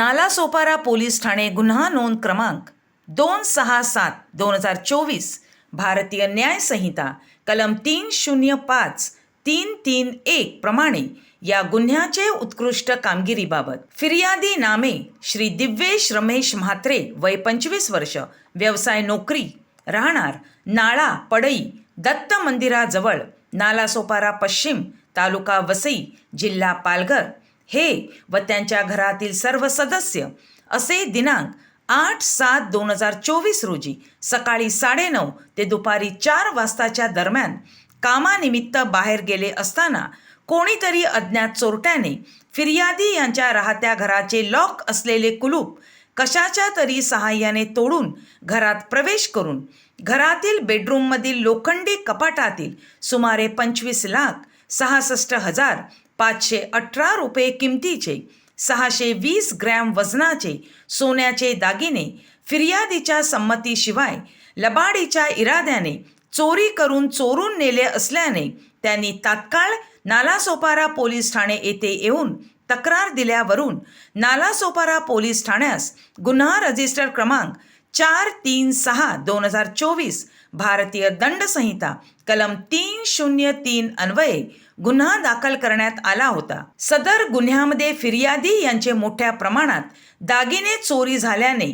Nalasopara police Thane गुन्हा नोंद क्रमांक दोन सहा सात दोन हजार चोवीस भारतीय न्याय संहिता कलम तीन शून्य पाच तीन तीन एक प्रमाणे या गुन्ह्याचे उत्कृष्ट कामगिरीबाबत फिर्यादी नामे श्री दिव्येश रमेश म्हात्रे वय पंचवीस वर्ष व्यवसाय नोकरी राहणार नाळा पडई दत्त मंदिराजवळ नालासोपारा पश्चिम तालुका वसई जिल्हा पालघर. हे व त्यांच्या घरातील सर्व सदस्य असे दिनांक आठ सात दोन हजार चोवीस रोजी सकाळी साडेनऊ ते दुपारी चार वाजताच्या दरम्यान कामानिमित्त बाहेर गेले असताना कोणीतरी अज्ञात चोरट्याने फिर्यादी यांच्या राहत्या घराचे लॉक असलेले कुलूप कशाच्या तरी सहाय्याने तोडून घरात प्रवेश करून घरातील बेडरूममधील लोखंडी कपाटातील सुमारे पंचवीस लाख सहासष्ट हजार पाचशे अठरा रुपये किमतीचे सहाशे वीस ग्रॅम वजनाचे सोन्याचे दागिने फिर्यादीच्या संमतीशिवाय लबाडीच्या इराद्याने चोरी करून चोरून नेले असल्याने त्यांनी तात्काळ नालासोपारा पोलीस ठाणे येथे येऊन तक्रार दिल्यावरून नालासोपारा पोलीस ठाण्यास गुन्हा रजिस्टर क्रमांक चार तीन सहा दोन हजार चोवीस भारतीय दंड संहिता कलम तीन शून्य तीन अन्वये गुन्हा दाखल करण्यात आला होता. सदर गुन्ह्यामध्ये फिर्यादी यांचे मोठ्या प्रमाणात दागिने चोरी झाल्याने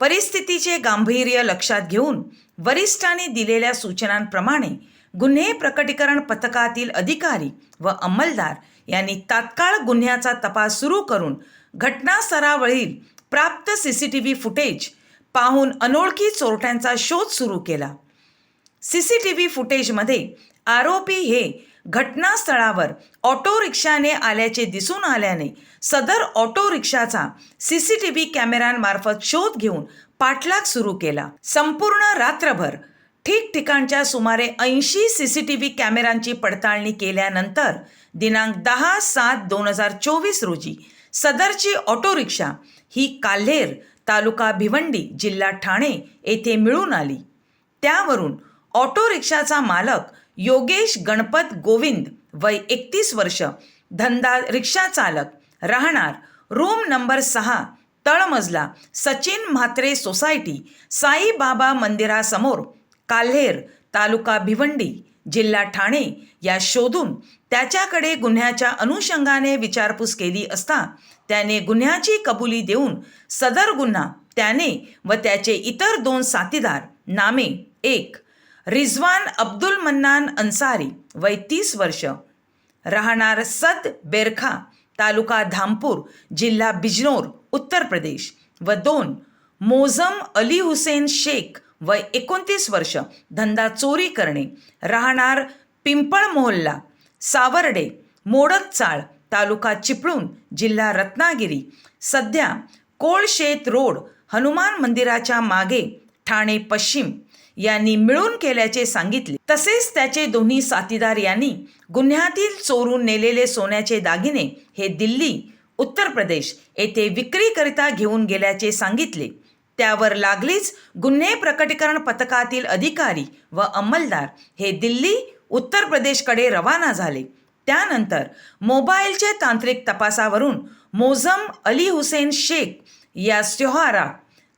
परिस्थितीचे गांभीर्य लक्षात घेऊन वरिष्ठांनी दिलेल्या सूचनांप्रमाणे गुन्हे प्रकटीकरण पथकातील अधिकारी व अंमलदार यांनी तात्काळ गुन्ह्याचा तपास सुरू करून घटनास्थळावरील प्राप्त C C T V footage पाहून अनोळखी चोरट्यांचा शोध सुरू केला. सी सी टी व्ही फुटेजमध्ये आरोपी हे घटनास्थळावर ऑटो रिक्षाने आल्याचे दिसून आल्याने सदर ऑटो रिक्षाचा सी सी टी व्ही कॅमेऱ्यांमार्फत शोध घेऊन पाठलाग सुरू केला. संपूर्ण रात्रभर ठिकठिकाणच्या सुमारे ऐंशी सी सी टी व्ही कॅमेऱ्यांची पडताळणी केल्यानंतर दिनांक दहा सात दोन हजार चोवीस रोजी सदरची ऑटो रिक्षा ही काल्हेर तालुका भिवंडी जिल्हा ठाणे येथे मिळून आली. त्यावरून ऑटो रिक्षाचा मालक योगेश गणपत गोविंद वय एकतीस वर्ष धंदा रिक्षा चालक राहणार. रूम नंबर सहा तळमजला सचिन म्हात्रे सोसायटी साईबाबा मंदिरासमोर काल्हेर तालुका भिवंडी जिल्हा ठाणे या शोधून त्याच्याकडे गुन्ह्याच्या अनुषंगाने विचारपूस केली असता त्याने गुन्ह्याची कबुली देऊन सदर गुन्हा त्याने व त्याचे इतर दोन साथीदार नामे एक. रिझवान अब्दुल मन्नान अन्सारी वय तीस वर्ष. राहणार सद बेरखा तालुका धामपूर जिल्हा बिजनोर उत्तर प्रदेश व दोन. मोझम अली हुसेन शेख वय एकोणतीस वर्ष धंदा चोरी करणे. राहणार पिंपळ मोहल्ला सावर्डे मोडक चाळ तालुका चिपळूण जिल्हा रत्नागिरी. सध्या कोळशेत रोड हनुमान मंदिराच्या मागे ठाणे पश्चिम. यांनी मिळून केल्याचे सांगितले. तसेच त्याचे दोन्ही साथीदार यांनी गुन्ह्यातील चोरून नेलेले सोन्याचे दागिने हे दिल्ली उत्तर प्रदेश येथे विक्रीकरिता घेऊन गेल्याचे सांगितले. त्यावर लागलीच गुन्हे प्रकटीकरण पथकातील अधिकारी व अंमलदार हे दिल्ली उत्तर प्रदेशकडे रवाना झाले. त्यानंतर मोबाईलचे तांत्रिक तपासावरून मोझम अली हुसेन शेख या स्योहारा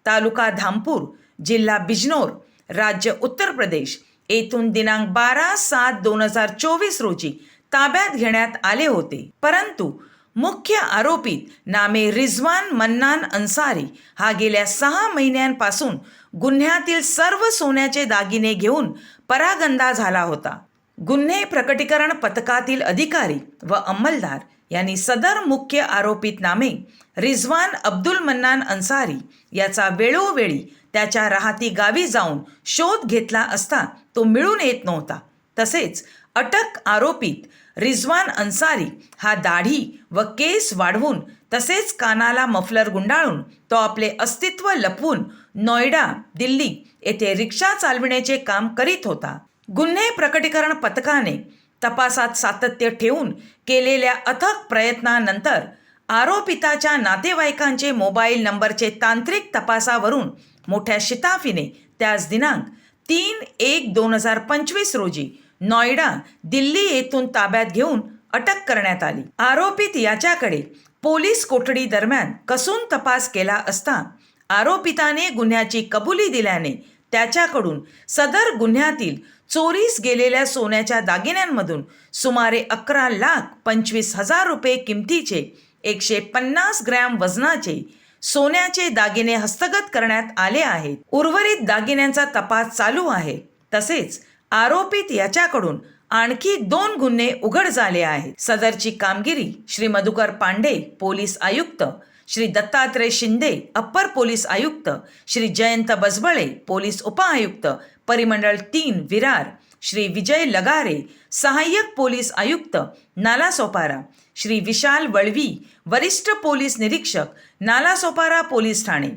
तालुका धामपूर जिल्हा बिजनोर राज्य उत्तर प्रदेश. येथून दिनांक बारा सात दोन हजार चोवीस रोजी ताब्यात घेण्यात आले होते. परंतु मुख्य आरोपीत नामे रिझवान मन्नान अन्सारी हा गेल्या सहा महिन्यांपासून गुन्ह्यातील सर्व सोन्याचे दागिने घेऊन परागंदा झाला होता. गुन्हे प्रकटीकरण पथकातील अधिकारी व अंमलदार यांनी सदर मुख्य आरोपीत नामे रिझवान अब्दुल मन्नान अन्सारी याचा वेळोवेळी त्याच्या राहती गावी जाऊन शोध घेतला असता तो मिळून येत नव्हता. तसेच अटक आरोपीत रिझवान अन्सारी हा दाढी व केस वाढवून तसेच कानाला मफलर गुंडाळून तो आपले अस्तित्व लपवून नोएडा दिल्ली येथे रिक्षा चालविण्याचे काम करीत होता. गुन्हे प्रकटीकरण पथकाने तपासात सातत्य ठेवून केलेल्या अथक प्रयत्नानंतर आरोपिताच्या नातेवाईकांचे मोबाईल नंबरचे तांत्रिक तपासावरून मोठ्या शिताफीने त्याच दिनांक तीन एक दोन हजार पंचवीस रोजी नॉयडा दिल्ली येथून ताब्यात घेऊन अटक करण्यात आली. आरोपित याच्याकडे पोलीस कोठडी दरम्यान कसून तपास केला असता आरोपिताने गुन्ह्याची कबुली दिल्याने त्याच्याकडून सदर गुन्ह्यातील चोरीस गेलेल्या सोन्याच्या दागिन्यांमधून सुमारे अकरा लाख पंचवीस हजार रुपये किमतीचे एकशे पन्नास ग्रॅम वजनाचे सोन्याचे दागिने हस्तगत करण्यात आले आहेत. उर्वरित दागिन्यांचा तपास चालू आहे. तसेच आरोपित याच्याकडून आणखी दोन गुन्हे उघड झाले आहेत. सदरची कामगिरी श्री मधुकर पांडे पोलीस आयुक्त श्री दत्तात्रय शिंदे अप्पर पोलीस आयुक्त श्री जयंत बजबळे पोलीस उपआयुक्त परिमंडळ तीन विरार श्री विजय लगारे सहाय्यक पोलीस आयुक्त नालासोपारा श्री विशाल वळवी वरिष्ठ पोलीस निरीक्षक नालासोपारा पोलीस ठाणे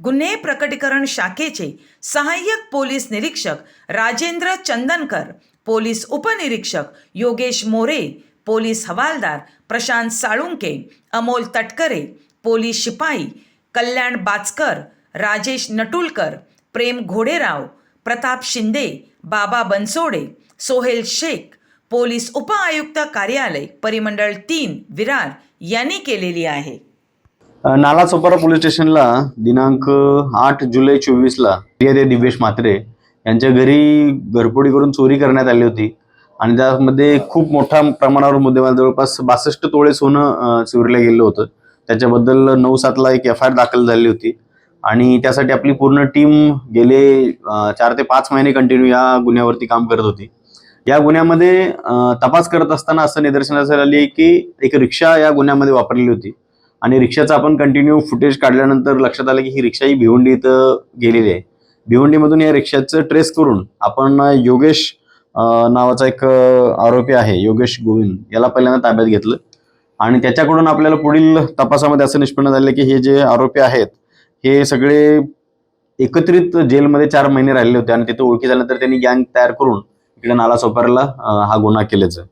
गुन्हे प्रकटीकरण शाखेचे सहाय्यक पोलीस निरीक्षक राजेंद्र चंदनकर पोलीस उपनिरीक्षक योगेश मोरे पोलीस हवालदार प्रशांत साळुंके अमोल तटकरे पोलीस शिपाई कल्याण बाचकर राजेश नटुलकर प्रेम घोडेराव प्रताप शिंदे बाबा बनसोडे सोहेल शेख पोलीस उपआयुक्त कार्यालय परिमंडळ तीन विरार यांनी केलेली आहे. नाला चोपारा पोलीस स्टेशनला दिनांक आठ जुलै चोवीसला फिर्यादी दिव्येश म्हात्रे यांच्या घरी घरपोडी करून चोरी करण्यात आली होती आणि त्यामध्ये खूप मोठ्या प्रमाणावर मुद्देमाल जवळपास बासष्ट तोळे सोनं अं, चोरीला गेलं होतं. त्याच्याबद्दल नऊ सातला एक एफ आय आर दाखल झाली होती. आणि त्यासाठी आपली पूर्ण टीम गेले चार ते पाच महिने कंटिन्यू या गुन्ह्यावरती काम करत होती. या गुन्ह्यामध्ये तपास करत असताना असं निदर्शनास आले की एक रिक्षा या गुन्ह्यामध्ये वापरलेली होती. आणि रिक्षाचं आपण कंटिन्यू फुटेज काढल्यानंतर लक्षात आलं की ही रिक्षा ही भिवंडी इथं गेलेली आहे. भिवंडीमधून या रिक्षाचं ट्रेस करून आपण योगेश नावाचा एक आरोपी आहे योगेश गोविंद याला पहिल्यांदा ताब्यात घेतलं. आणि त्याच्याकडून आपल्याला पुढील तपासामध्ये असं निष्पन्न झालं की हे जे आरोपी आहेत हे सगळे एकत्रित जेलमध्ये चार महिने राहिले होते आणि तिथे ओळखी झाल्यानंतर त्यांनी गँग तयार करून इकडे नाला सोपारला हा गुन्हा केल्याचं.